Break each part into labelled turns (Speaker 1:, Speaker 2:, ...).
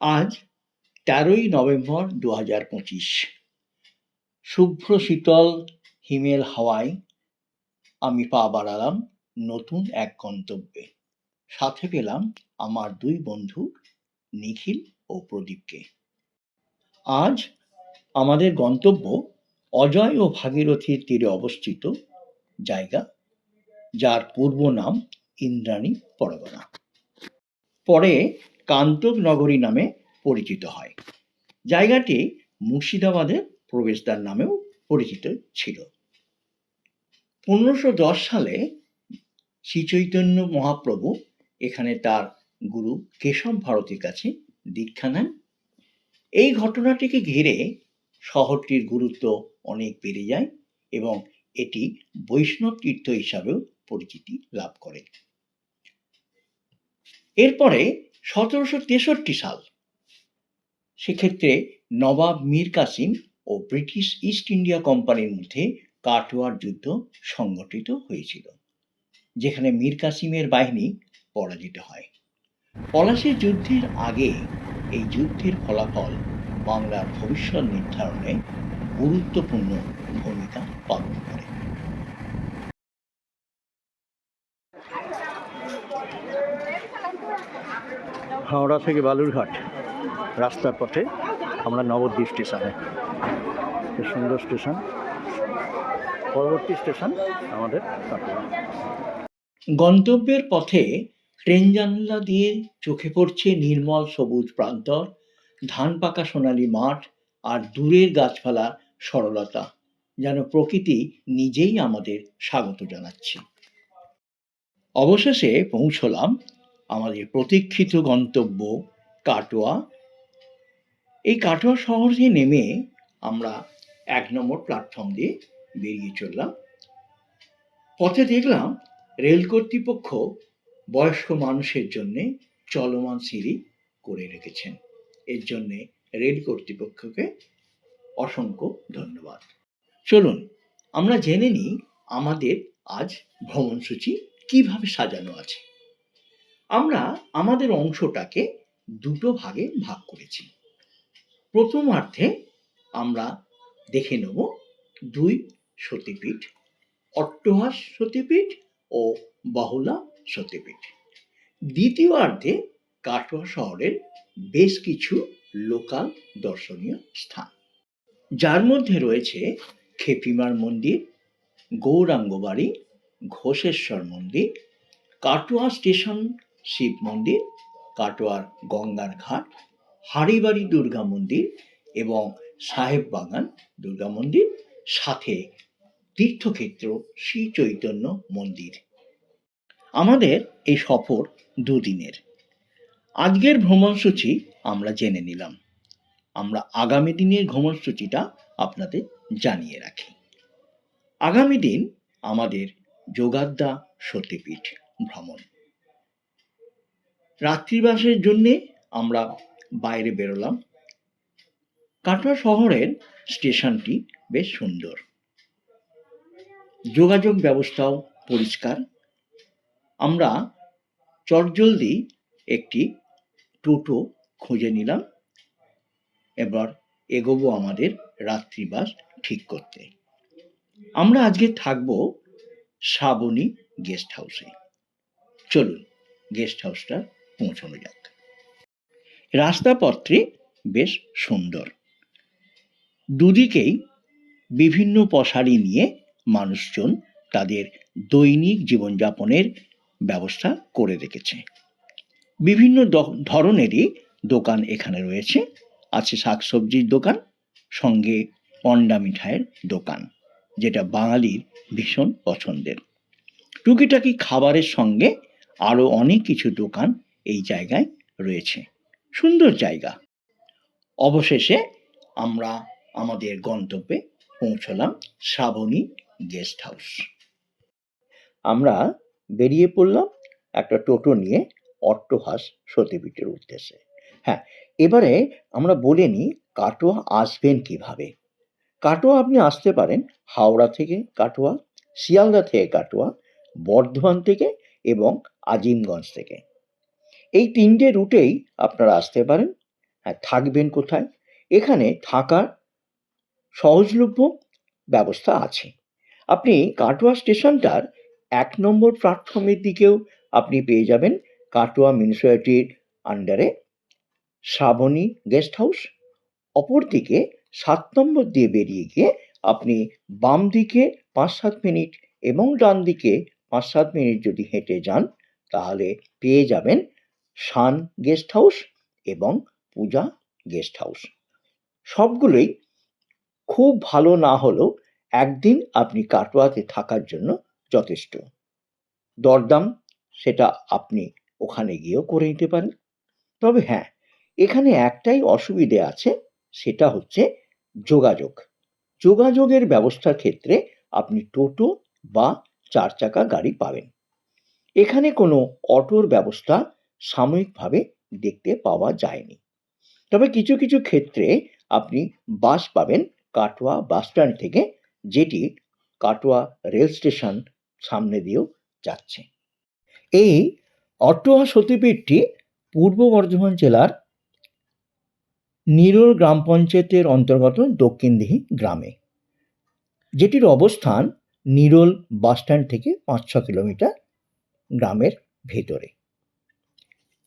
Speaker 1: আজ তেরোই নভেম্বর দু হাজার পঁচিশ। শুভ্র শীতল হিমেল হাওয়ায় আমি পা বাড়ালাম নতুন এক গন্তব্যে। সাথে পেলাম আমার দুই বন্ধু নিখিল ও প্রদীপকে। আজ আমাদের গন্তব্য অজয় ও ভাগীরথীর তীরে অবস্থিত জায়গা, যার পূর্ব নাম ইন্দ্রাণী পরগনা। পরে কান্তক নগরী নামে পরিচিত হয়। জায়গাটি মুর্শিদাবাদের প্রবেশদ্বার নামেও পরিচিত ছিল। পনেরোশো দশ সালে শ্রীচৈতন্য মহাপ্রভু এখানে তার গুরু কেশব ভারতীর কাছে দীক্ষা নেন। এই ঘটনাটিকে ঘিরে শহরটির গুরুত্ব অনেক বেড়ে যায় এবং এটি বৈষ্ণব তীর্থ হিসাবেও পরিচিতি লাভ করে। এরপরে সতেরোশো তেষট্টি সাল। সেক্ষেত্রে নবাব মীর কাসিম ও ব্রিটিশ ইস্ট ইন্ডিয়া কোম্পানির মধ্যে কাটোয়ার যুদ্ধ সংগঠিত হয়েছিল, যেখানে মীর কাসিমের বাহিনী পরাজিত হয়। পলাশির যুদ্ধের আগে এই যুদ্ধের ফলাফল বাংলার ভবিষ্যৎ নির্ধারণে গুরুত্বপূর্ণ ভূমিকা পালন করে। হাওড়া থেকে বালুরঘাট রাস্তার পথে আমরা নবদ্বীপ স্টেশনে। সুন্দর স্টেশন। পরবর্তী স্টেশন আমাদের গন্তব্যের পথে ট্রেন জানলা দিয়ে চোখে পড়ছে নির্মল সবুজ প্রান্তর, ধান পাকা সোনালী মাঠ আর দূরের গাছপালা সরলতা, যেন প্রকৃতি নিজেই আমাদের স্বাগত জানাচ্ছে। অবশেষে পৌঁছলাম আমাদের প্রতীক্ষিত গন্তব্য কাটোয়া। এই কাটোয়া শহরে নেমে আমরা এক নম্বর প্ল্যাটফর্ম দিয়ে বেরিয়ে চললাম। পথে দেখলাম রেল কর্তৃপক্ষ বয়স্ক মানুষের জন্যে চলমান সিঁড়ি করে রেখেছেন। এর জন্যে রেল কর্তৃপক্ষকে অসংখ্য ধন্যবাদ। চলুন, আমরা জেনে নিই আমাদের আজ ভ্রমণসূচি কীভাবে সাজানো আছে। আমরা আমাদের অংশটাকে দুটো ভাগে ভাগ করেছি। প্রথমার্ধে আমরা দেখে নেব দুই সতীপীঠ, অট্টহাস সতীপীঠ ও বাহুলা সতীপীঠ। দ্বিতীয়ার্ধে কাটোয়া শহরের বেশ কিছু লোকাল দর্শনীয় স্থান, যার মধ্যে রয়েছে খেপিমার মন্দির গৌরাঙ্গ বাড়ি ঘোষেশ্বর মন্দির, কাটোয়া স্টেশন শিব মন্দির, কাটোয়ার গঙ্গার ঘাট হাড়িবাড়ি দুর্গা মন্দির এবং সাহেব বাগান দুর্গা মন্দির, সাথে তীর্থক্ষেত্র শ্রী চৈতন্য মন্দির। আমাদের এই সফর দুদিনের। আজকের ভ্রমণসূচি আমরা জেনে নিলাম। আমরা আগামী দিনের ভ্রমণসূচিটা আপনাদের জানিয়ে রাখি। আগামী দিন আমাদের যোগাদ্দা সতীপীঠ ভ্রমণ। রাত্রিবাসের জন্যে আমরা বাইরে বেরোলাম। কাটোয়া শহরের স্টেশনটি বেশ সুন্দর। যোগাযোগ ব্যবস্থাও পরিষ্কার। আমরা চটজলদি একটি টোটো খুঁজে নিলাম। এবার এগোবো আমাদের রাত্রিবাস ঠিক করতে। আমরা আজকে থাকব শ্রাবণী গেস্ট হাউসে। চলুন, গেস্ট হাউসটা পৌঁছানো যাক রাস্তাপত্রে বেশ সুন্দর। দুদিকেই বিভিন্ন পশারি নিয়ে মানুষজন তাদের দৈনিক জীবনযাপনের ব্যবস্থা করে রেখেছে। বিভিন্ন ধরনেরই দোকান এখানে রয়েছে। আছে শাকসবজির দোকান, সঙ্গে পন্ডা মিঠাইয়ের দোকান, যেটা বাঙালির ভীষণ পছন্দের। টুকিটাকি খাবারের সঙ্গে আরও অনেক কিছু দোকান এই জায়গায় রয়েছে। সুন্দর জায়গা। অবশেষে আমরা আমাদের গন্তব্যে পৌঁছলাম শ্রাবণী গেস্ট হাউস। আমরা বেরিয়ে পড়লাম একটা টোটো নিয়ে অট্টহাস সতীপীঠের উদ্দেশ্যে। হ্যাঁ এবারে আমরা বলে নিই কাটোয়া আসবেন কীভাবে? কাটোয়া আপনি আসতে পারেন হাওড়া থেকে কাটোয়া, শিয়ালদা থেকে কাটোয়া, বর্ধমান থেকে এবং আজিমগঞ্জ থেকে। এই তিনটে রুটেই আপনারা আসতে পারেন। হ্যাঁ থাকবেন কোথায়? এখানে থাকার সহজলভ্য ব্যবস্থা আছে। আপনি কাটোয়া স্টেশনটার এক নম্বর প্ল্যাটফর্মের দিকেও আপনি পেয়ে যাবেন কাটোয়া মিউনিসিপ্যালিটির আন্ডারে শ্রাবণী গেস্ট হাউস। অপরদিকে সাত নম্বর দিয়ে বেরিয়ে গিয়ে আপনি বাম দিকে পাঁচ সাত মিনিট এবং ডান দিকে পাঁচ সাত মিনিট যদি হেঁটে যান, তাহলে পেয়ে যাবেন শান গেস্ট হাউস এবং পূজা গেস্ট হাউস। সবগুলোই খুব ভালো না হলেও একদিন আপনি কাটোয়াতে থাকার জন্য যথেষ্ট। দরদাম সেটা আপনি ওখানে গিয়েও করে নিতে পারেন। তবে হ্যাঁ এখানে একটাই অসুবিধে আছে, সেটা হচ্ছে যোগাযোগ। যোগাযোগের ব্যবস্থার ক্ষেত্রে আপনি টোটো বা চার চাকা গাড়ি পাবেন। এখানে কোনো অটোর ব্যবস্থা সাময়িকভাবে দেখতে পাওয়া যায়নি। তবে কিছু কিছু ক্ষেত্রে আপনি বাস পাবেন কাটোয়া বাস স্ট্যান্ড থেকে, যেটি কাটোয়া রেল স্টেশন সামনে দিয়েও যাচ্ছে। এই অটোয়া সতীপীঠটি পূর্ব বর্ধমান জেলার নিরোল গ্রাম পঞ্চায়েতের অন্তর্গত দক্ষিণদিঘি গ্রামে। যেটির অবস্থান নিরোল বাসস্ট্যান্ড থেকে পাঁচ ছ কিলোমিটার গ্রামের ভেতরে।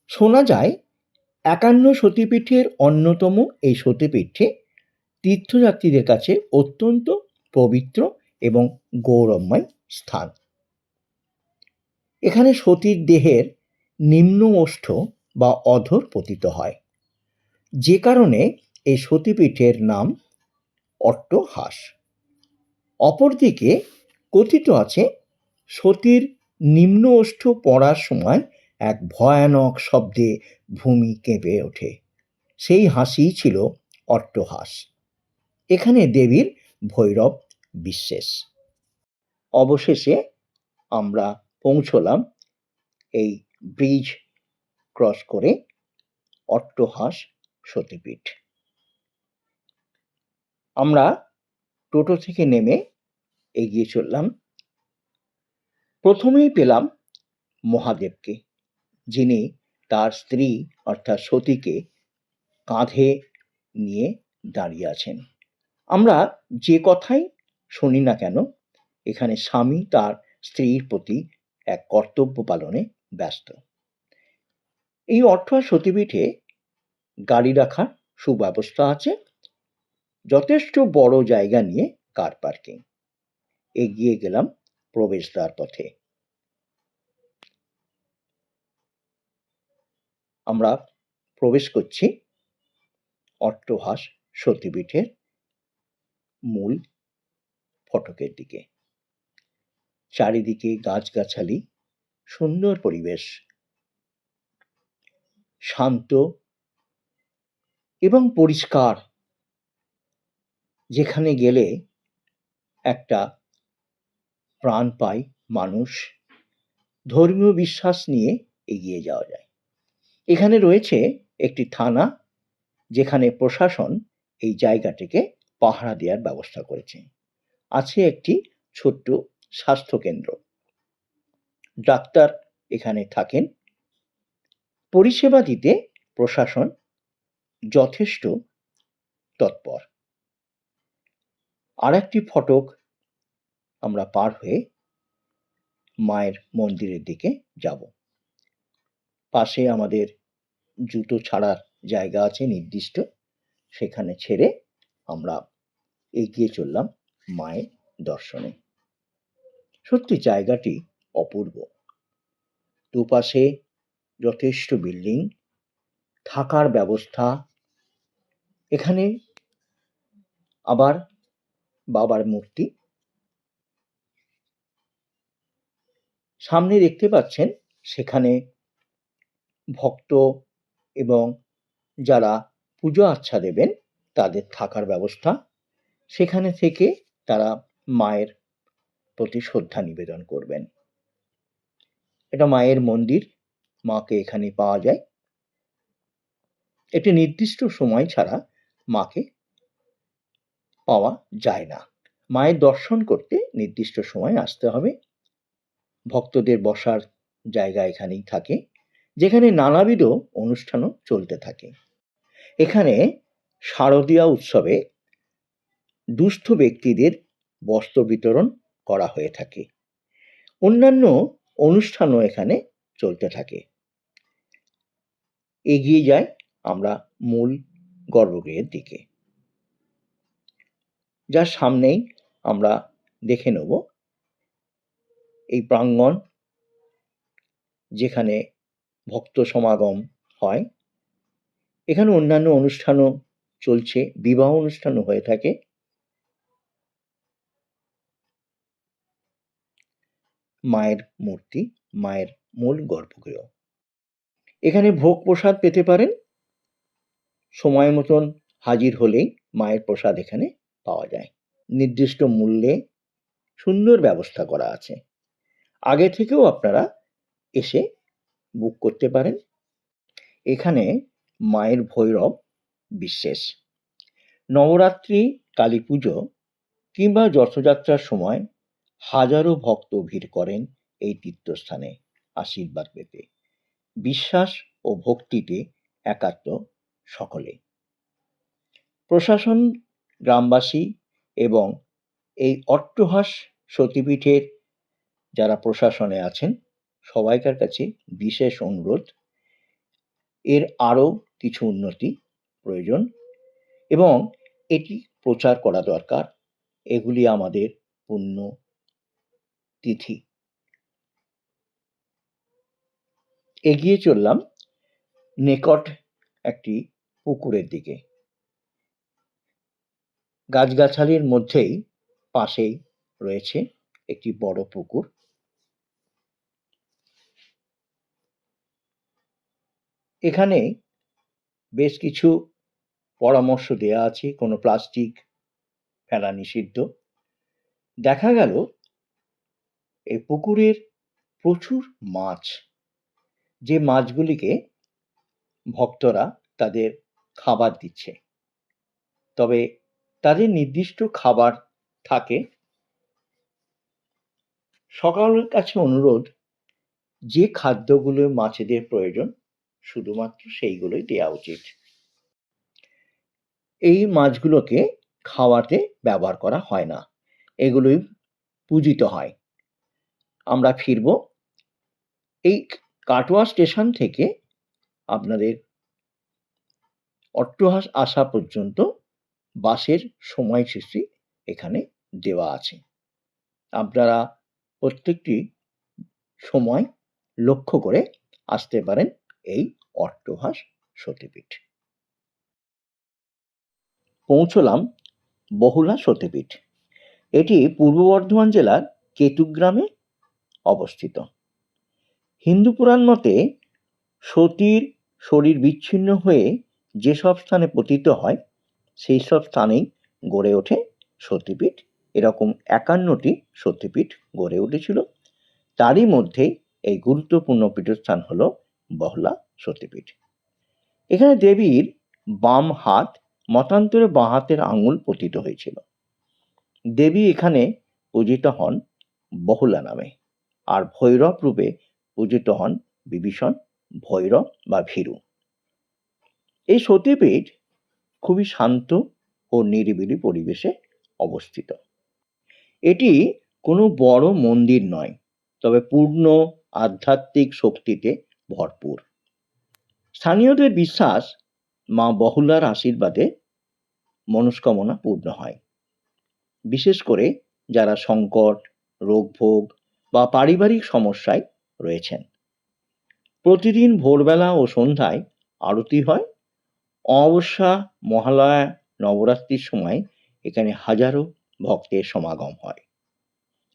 Speaker 1: শোনা যায়, একান্ন সতীপীঠের অন্যতম এই সতীপীঠে তীর্থযাত্রীদের কাছে অত্যন্ত পবিত্র এবং গৌরবময় স্থান। এখানে সতীর দেহের নিম্ন ওষ্ঠ বা অধর পতিত হয়। যে কারণে এই সতীপীঠের নাম অট্টহাস। অপরদিকে কথিত আছে, সতীর নিম্ন ওষ্ঠ পড়ার সময় এক ভয়ানক শব্দে ভূমি কেঁপে ওঠে। সেই হাসিই ছিল অট্টহাস। এখানে দেবীর ভৈরব বিশ্বাস অবশেষে আমরা পৌঁছলাম এই ব্রিজ ক্রস করে অট্টহাস সতীপীঠ। আমরা টোটো থেকে নেমে এগিয়ে চললাম। প্রথমেই পেলাম মহাদেবকে। যিনি তার স্ত্রী অর্থাৎ সতীকে কাঁধে নিয়ে দাঁড়িয়ে আছেন। আমরা যে কথাই শুনি না কেন, এখানে স্বামী তার স্ত্রীর প্রতি এক কর্তব্য পালনে ব্যস্ত। এই অর্থ সতীপীঠে গাড়ি রাখার সুব্যবস্থা আছে, যথেষ্ট বড় জায়গা নিয়ে কার পার্কিং। এগিয়ে গেলাম প্রবেশদ্বার পথে। আমরা প্রবেশ করছি অট্টহাস সতীপীঠের মূল ফটকের দিকে। চারিদিকে গাছগাছালি, সুন্দর পরিবেশ, শান্ত এবং পরিষ্কার, যেখানে গেলে একটা প্রাণ পায় মানুষ। ধর্মীয় বিশ্বাস নিয়ে এগিয়ে যাওয়া যায়। এখানে রয়েছে একটি থানা যেখানে প্রশাসন এই জায়গাটিকে পাহারা দেওয়ার ব্যবস্থা করেছে। আছে একটি ছোট্ট স্বাস্থ্যকেন্দ্র। ডাক্তার এখানে থাকেন। পরিষেবা দিতে প্রশাসন যথেষ্ট তৎপর। আর একটি ফটক আমরা পার হয়ে মায়ের মন্দিরের দিকে যাব। পাশে আমাদের জুতো ছাড়ার জায়গা আছে নির্দিষ্ট, সেখানে ছেড়ে আমরা এগিয়ে চললাম মায়ের দর্শনে। সত্যি জায়গাটি অপূর্ব। দুপাশে যথেষ্ট বিল্ডিং, থাকার ব্যবস্থা, এখানে আবার বাবার মূর্তি। সামনে দেখতে পাচ্ছেন, সেখানে ভক্ত এবং যারা পুজো আচ্ছা দেবেন, তাদের থাকার ব্যবস্থা। সেখানে থেকে তারা মায়ের প্রতি শ্রদ্ধা নিবেদন করবেন। এটা মায়ের মন্দির, মাকে এখানে পাওয়া যায়। একটি নির্দিষ্ট সময় ছাড়া মাকে পাওয়া যায় না। মায়ের দর্শন করতে নির্দিষ্ট সময় আসতে হবে। ভক্তদের বসার জায়গা এখানেই থাকে। যেখানে নানাবিধ অনুষ্ঠানও চলতে থাকে। এখানে শারদীয়া উৎসবে দুস্থ ব্যক্তিদের বস্ত্র বিতরণ করা হয়ে থাকে। অন্যান্য অনুষ্ঠানও এখানে চলতে থাকে। এগিয়ে যায় আমরা মূল গর্ভগৃহের দিকে। যার সামনেই আমরা দেখে নেব এই প্রাঙ্গণ যেখানে ভক্ত সমাগম হয়। এখানে অন্যান্য অনুষ্ঠানও চলছে, বিবাহ অনুষ্ঠানও হয়ে থাকে। মায়ের মূর্তি, মায়ের মূল গর্ভগৃহ। এখানে ভোগ প্রসাদ পেতে পারেন। সময় মতন হাজির হলেই মায়ের প্রসাদ এখানে পাওয়া যায়। নির্দিষ্ট মূল্যে সুন্দর ব্যবস্থা করা আছে। আগে থেকেও আপনারা এসে বুক করতে পারেন। এখানে মায়ের ভৈরব বিশেষ। নবরাত্রি, কালী পুজো কিংবা রথযাত্রার সময় হাজারো ভক্ত ভিড় করেন এই তীর্থস্থানে আশীর্বাদ পেতে। বিশ্বাস ও ভক্তিতে একাত্ম সকলে। প্রশাসন, গ্রামবাসী এবং এই অট্টহাস সতীপীঠের যারা প্রশাসনে আছেন সবাইকার কাছে বিশেষ অনুরোধ। এর আরও কিছু উন্নতি প্রয়োজন এবং এটি প্রচার করা দরকার। এগুলি আমাদের পুণ্য তিথি। এগিয়ে চললাম নিকট একটি পুকুরের দিকে। গাছগাছালির মধ্যেই পাশেই রয়েছে একটি বড় পুকুর। এখানে বেশ কিছু পরামর্শ দেয়া আছে, কোনো প্লাস্টিক ফেলা নিষিদ্ধ। দেখা গেল এই পুকুরের প্রচুর মাছ, যে মাছগুলিকে ভক্তরা তাদের খাবার দিচ্ছে। তবে তাদের নির্দিষ্ট খাবার থাকে। সকলের কাছে অনুরোধ, যে খাদ্যগুলো মাছেদের প্রয়োজন শুধুমাত্র সেইগুলোই দেওয়া উচিত। এই মাছগুলোকে খাওয়াতে ব্যবহার করা হয় না। এগুলোই পূজিত হয়। আমরা ফিরব। এই কাটোয়া স্টেশন থেকে আপনাদের অট্টহাস আসা পর্যন্ত বাসের সময়সূচি এখানে দেওয়া আছে। আপনারা প্রত্যেকটি সময় লক্ষ্য করে আসতে পারেন এই অট্টহাস সতীপীঠ। পৌঁছলাম বহুলা সতীপীঠ। এটি পূর্ব বর্ধমান জেলার কেতুগ্রামে অবস্থিত। হিন্দু পুরাণ মতে সতীর শরীর বিচ্ছিন্ন হয়ে যেসব স্থানে পতিত হয়, সেই সব স্থানেই গড়ে ওঠে সতীপীঠ। এরকম একান্নটি সতীপীঠ গড়ে উঠেছিল। তারই মধ্যে এই গুরুত্বপূর্ণ পীঠস্থান হলো বহলা সতীপীঠ এখানে দেবীর বাম হাত মতান্তরে বাঁ হাতের আঙুল পতিত হয়েছিল। দেবী এখানে পূজিত হন বহুলা নামে। আর ভৈরব রূপে পূজিত হন বিভীষণ, ভৈরব বা ভীরু। এই সতীপীঠ খুবই শান্ত ও নিরিবিলি পরিবেশে অবস্থিত। এটি কোনো বড় মন্দির নয়, তবে পূর্ণ আধ্যাত্মিক শক্তিতে ভরপুর। স্থানীয়দের বিশ্বাস মা বহুলার আশীর্বাদে মনস্কামনা পূর্ণ হয়। বিশেষ করে যারা সংকট, রোগভোগ বা পারিবারিক সমস্যায় রয়েছেন। প্রতিদিন ভোরবেলা ও সন্ধ্যায় আরতি হয়। অমাবস্যা, মহালয়া, নবরাত্রির সময় এখানে হাজারো ভক্তের সমাগম হয়।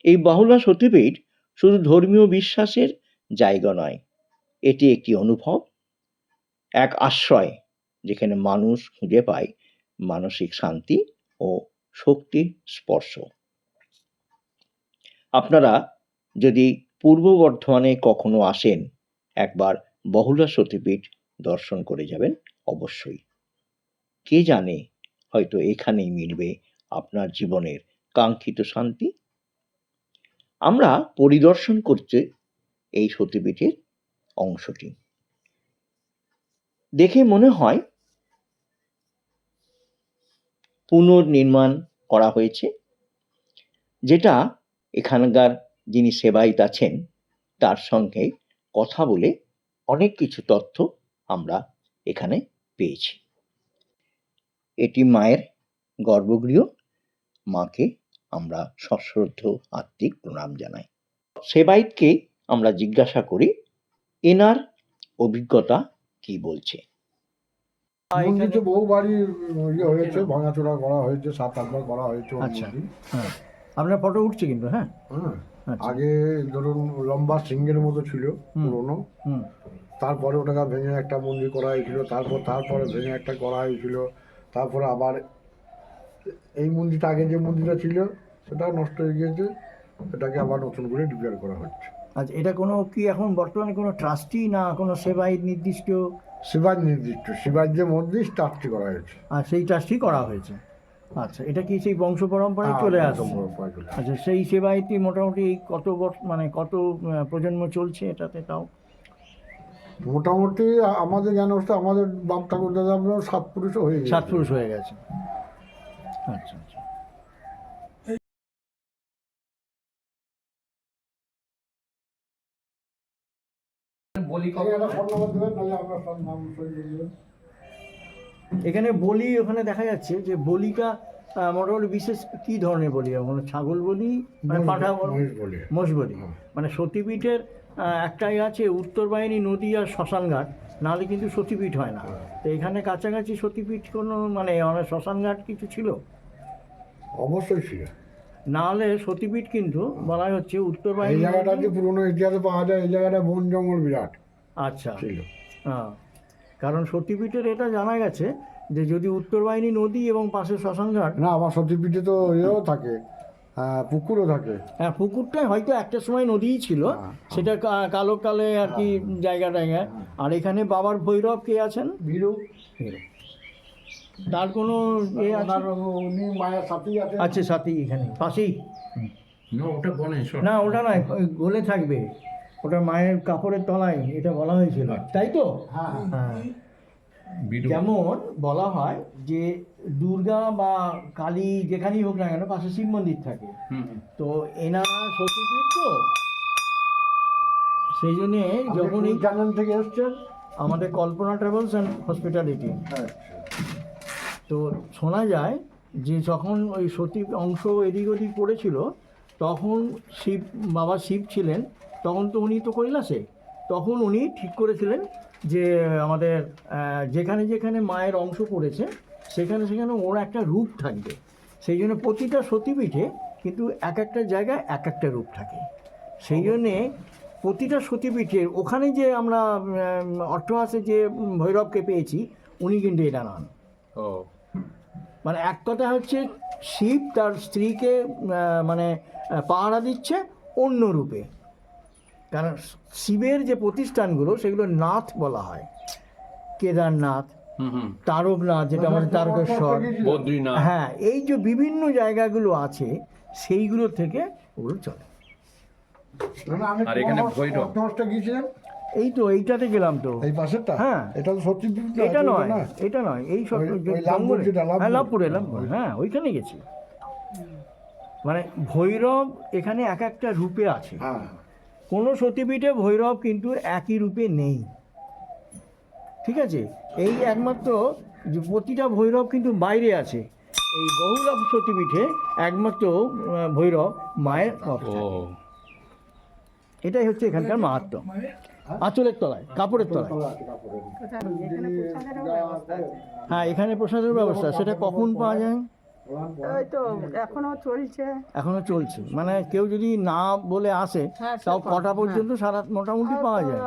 Speaker 1: এই বাহুলা সতীপীঠ শুধু ধর্মীয় বিশ্বাসের জায়গা নয় এটি একটি অনুভব, এক আশ্রয় যেখানে মানুষ খুঁজে পায় মানসিক শান্তি ও শক্তির স্পর্শ। আপনারা যদি পূর্ব বর্ধমানে কখনো আসেন, একবার বহুলা সতীপীঠ দর্শন করে যাবেন অবশ্যই। কে জানে হয়তো এখানেই মিলবে আপনার জীবনের কাঙ্ক্ষিত শান্তি? আমরা পরিদর্শন করতে এই সতীপীঠের অংশটি। দেখে মনে হয় পুনর্নির্মাণ করা হয়েছে, যেটা এখানকার যিনি সেবায়িত আছেন, তার সঙ্গে কথা বলে অনেক কিছু তথ্য আমরা এখানে পেয়েছি। এটি মায়ের গর্ভগৃহ, মাকে আমরা সশ্রদ্ধ আত্মিক প্রণাম জানাই। সেবাইতকে আমরা জিজ্ঞাসা করি এনার অভিজ্ঞতা কি বলছে?
Speaker 2: মন্দিরটা বহু বাড়ি ইয়ে হয়েছে ভাঙাচোরা করা হয়েছে সাত আটবার করা হয়েছে
Speaker 3: আচ্ছা। হ্যাঁ। আপনার ফটো উঠছে কিন্তু হ্যাঁ?
Speaker 2: হ্যাঁ
Speaker 3: আচ্ছা।
Speaker 2: আগে ধরুন লম্বা সিংহের মতো ছিল। পুরোনো।
Speaker 3: হুম।
Speaker 2: তারপরে ওটাকে ভেঙে একটা মন্দির করা হয়েছিল তারপর তারপরে ভেঙে একটা করা হয়েছিল তারপরে আবার এই মন্দিরটা আগে যে মন্দিরটা ছিল সেটাও নষ্ট হয়ে গিয়েছে সেটাকে আবার নতুন করে রিপেয়ার করা হচ্ছে।
Speaker 3: আচ্ছা এটা কোনো কি এখন বর্তমানে কোনো ট্রাস্টি না কোনো সেবাই নির্দিষ্ট?
Speaker 2: শিবাজ নির্দিষ্ট শিবাজ যে মন্দির স্টাফটি করা হয়েছে।
Speaker 3: আর সেই ট্রাস্টই করা হয়েছে। আচ্ছা এটা কি সেই বংশ পরম্পরায় চলে
Speaker 2: হ্যাঁ,
Speaker 3: আসছে?
Speaker 2: চলে আসছে।
Speaker 3: আচ্ছা সেই সেবাইটি মোটামুটি কত বর্ষ মানে কত প্রজন্ম চলছে এটাতে তাও?
Speaker 2: মোটামুটি আমাদের জ্ঞান অবস্থা আমাদের বাপ ঠাকুর দাদা আমরা সাত পুরুষও হয়ে গেছে।
Speaker 3: সাত পুরুষ হয়ে গেছে। আচ্ছা আচ্ছা।
Speaker 2: এই ফোন নাম্বার দেবেন নাহলে আমরা সব নাম সই করে দেবেন।
Speaker 3: এখানে বলি ওখানে দেখা যাচ্ছে যে বলিটা মোটামুটি বিশেষ কি ধরনের বলি? ওখানে ছাগল বলি? মানে পাঠা বলি? মোষ বলি। মানে সতীপীঠের একটাই আছে উত্তর বাহিনী নদী আর শ্মশানঘাট। নাহলে কিন্তু সতীপীঠ হয় না। তো এখানে কাছাকাছি সতীপীঠ কোনো মানে মানে শ্মশানঘাট কিছু ছিল?
Speaker 2: অবশ্যই ছিল।
Speaker 3: নাহলে সতীপীঠ কিন্তু বলা হচ্ছে উত্তর
Speaker 2: এই
Speaker 3: বাহিনী
Speaker 2: জায়গাটা পুরোনো ইতিহাসে পাওয়া যায় এই জায়গাটা বন জঙ্গল বিরাট।
Speaker 3: আচ্ছা।
Speaker 2: ছিল।
Speaker 3: হ্যাঁ কারণ সতীপীঠের এটা জানা গেছে যে যদি উত্তর বাহিনী নদী এবং পাশে শ্মশানঘাট
Speaker 2: না আবার সতীপীঠে তো এও থাকে পুকুরও থাকে।
Speaker 3: হ্যাঁ পুকুরটাই হয়তো একটা সময় নদীই ছিল সেটা কালো কালে আর কি জায়গা টায়গায় আর এখানে বাবার ভৈরব কে আছেন?
Speaker 2: বীরু
Speaker 3: তার কোনো এ আছে?
Speaker 2: উনি মায়ের সাথেই আছে
Speaker 3: আছে সাথী এখানে পাশেই।
Speaker 4: না ওটা গণেশ
Speaker 3: না ওটা নয় ওই গোলে থাকবে। ওটা মায়ের কাপড়ের তলায় এটা বলা হয়েছিল। তাই তো?
Speaker 2: হ্যাঁ। হ্যাঁ।
Speaker 3: যেমন বলা হয় যে দুর্গা বা কালী যেখানেই হোক না কেন পাশে শিব মন্দির থাকে। তো এনারা সতীপীঠ তো? সেই জন্যে যখন এই
Speaker 2: জানান থেকে এসছেন?
Speaker 3: আমাদের কল্পনা ট্রাভেলস অ্যান্ড হসপিটালিটি।
Speaker 2: আচ্ছা।
Speaker 3: তো শোনা যায় যে যখন ওই সতী অংশ এদিক ওদিক পড়েছিল তখন শিব বাবা শিব ছিলেন। তখন তো উনি তো কৈলাসে। তখন উনি ঠিক করেছিলেন যে আমাদের যেখানে যেখানে মায়ের অংশ পড়েছে সেখানে সেখানে ওর একটা রূপ থাকবে। সেই জন্য প্রতিটা সতীপীঠে কিন্তু এক একটা জায়গায় এক একটা রূপ থাকে। সেই জন্যে প্রতিটা সতীপীঠের ওখানে যে আমরা অট্টহাসে যে ভৈরবকে পেয়েছি উনি কিন্তু এটা নন।
Speaker 4: ও।
Speaker 3: মানে এক কথা হচ্ছে শিব তার স্ত্রীকে মানে পাহারা দিচ্ছে অন্য রূপে। কারণ শিবের যে প্রতিষ্ঠানগুলো সেগুলো নাথ বলা হয়। কেদারনাথ
Speaker 4: হুম হুম।
Speaker 3: তারকনাথ যেটা আমাদের তারকেশ্বর।
Speaker 4: বদ্রীনাথ।
Speaker 3: হ্যাঁ এই যে বিভিন্ন জায়গাগুলো আছে সেইগুলো থেকে ওগুলো চলে।
Speaker 2: না, না, আমি
Speaker 4: আর এখানে ভৈরব।
Speaker 3: এই তো এইটাতে গেলাম তো।
Speaker 2: এই পাশেরটা?
Speaker 3: হ্যাঁ।
Speaker 2: এটা তো সত্যি
Speaker 3: এটা নয় এটা নয় এই সব হ্যাঁ লাভপুরে লাভপুর হ্যাঁ ওইখানে গেছি। মানে ভৈরব এখানে এক একটা রূপে আছে।
Speaker 2: হ্যাঁ।
Speaker 3: কোনো সতীপীঠে ভৈরব কিন্তু একই রূপে নেই। ঠিক আছে? এই একমাত্র প্রতিটা ভৈরব কিন্তু বাইরে আছে। এই বহুলাভ সতীপীঠে একমাত্র ভৈরব মায়ের এটাই হচ্ছে এখানকার মাহাত্ম। আঁচলের তলায় কাপড়ের তলায়। হ্যাঁ এখানে প্রসাদের ব্যবস্থা সেটা কখন পাওয়া যায়?
Speaker 5: ওই তো এখনও চলছে।
Speaker 3: এখনও চলছে। মানে কেউ যদি না বলে আসে
Speaker 5: হ্যাঁ,
Speaker 3: তাও কটা পর্যন্ত সারা মোটামুটি পাওয়া যায়।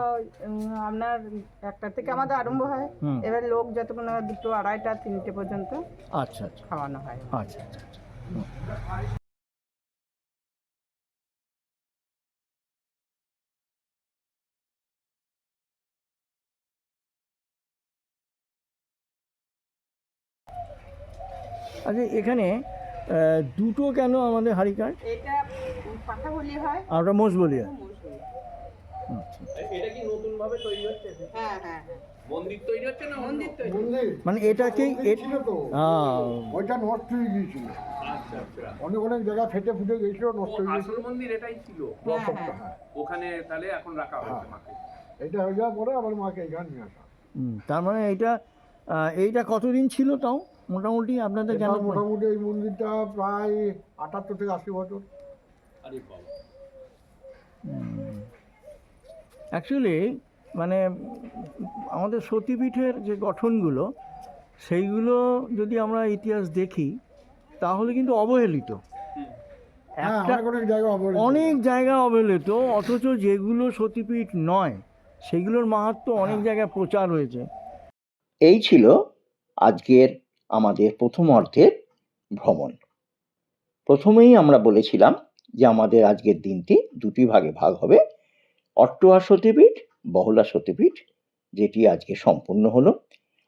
Speaker 5: আপনার একটা থেকে আমাদের আরম্ভ হয়। এবার লোক যতক্ষণ না দুটো আড়াইটা তিনটে পর্যন্ত
Speaker 3: আচ্ছা আচ্ছা।
Speaker 5: খাওয়ানো হয়।
Speaker 3: আচ্ছা আচ্ছা। আচ্ছা। আচ্ছা এখানে দুটো কেন আমাদের হাড়ি কাঠ?
Speaker 5: এটা বলি হয়।
Speaker 3: আর ওটা মোষ বলি হয়?
Speaker 5: হ্যাঁ। হ্যাঁ হ্যাঁ
Speaker 4: মন্দির তৈরি হচ্ছে না
Speaker 5: মন্দির তৈরি।
Speaker 3: মানে এটাকেই
Speaker 2: মন্দির
Speaker 3: এ-
Speaker 2: ছিল তো।
Speaker 3: আহ,
Speaker 2: ওইটা নষ্ট হয়ে গিয়েছিল।
Speaker 4: আচ্ছা আচ্ছা।
Speaker 2: অনেক অনেক জায়গা ফেটে ফুটে গিয়েছিল নষ্ট হয়ে
Speaker 4: আসল
Speaker 2: গিয়েছিল
Speaker 4: মন্দির এটাই ছিল?
Speaker 5: হ্যাঁ হ্যাঁ।
Speaker 2: হ্যাঁ।
Speaker 4: ওখানে তাহলে এখন রাখা হয়েছে
Speaker 2: হ্যাঁ।
Speaker 4: মাকে।
Speaker 2: এটা হয়ে যাওয়ার পরে আবার মাকে এখানে নিয়ে আসা।
Speaker 3: হুম, তার মানে এইটা এইটা কতদিন ছিল তাও? মোটামুটি আপনাদের জানা
Speaker 2: মোটামুটি এই মন্দিরটা প্রায় আটাত্তর থেকে আশি বছর।
Speaker 4: আরে বাবা।
Speaker 3: অ্যাকচুয়ালি মানে আমাদের সতীপীঠের যে গঠনগুলো সেইগুলো যদি আমরা ইতিহাস দেখি তাহলে কিন্তু অবহেলিত।
Speaker 2: হ্যাঁ অনেক জায়গা অবহেলিত।
Speaker 3: অনেক জায়গা অবহেলিত অথচ যেগুলো সতীপীঠ নয় সেগুলোর মাহাত্ম্য অনেক জায়গায় প্রচার হয়েছে।
Speaker 1: এই ছিল আজকের আমাদের প্রথম অর্ধের ভ্রমণ। প্রথমেই আমরা বলেছিলাম যে আমাদের আজকের দিনটি দুটি ভাগে ভাগ হবে। অট্টয়া সতীপীঠ বহলা সতীপীঠ যেটি আজকে সম্পূর্ণ হলো।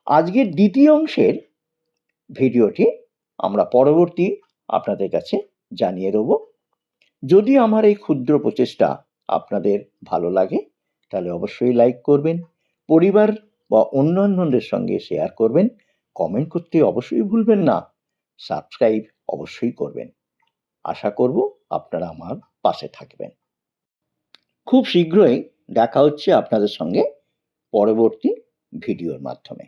Speaker 1: আজকের দ্বিতীয় অংশের ভিডিওটি আমরা পরবর্তী আপনাদের কাছে জানিয়ে দেব। যদি আমার এই ক্ষুদ্র প্রচেষ্টা আপনাদের ভালো লাগে, তাহলে অবশ্যই লাইক করবেন, পরিবার বা অন্যান্যদের সঙ্গে শেয়ার করবেন। কমেন্ট করতে অবশ্যই ভুলবেন না। সাবস্ক্রাইব অবশ্যই করবেন। আশা করব আপনারা আমার পাশে থাকবেন। খুব শীঘ্রই দেখা হচ্ছে আপনাদের সঙ্গে পরবর্তী ভিডিওর মাধ্যমে।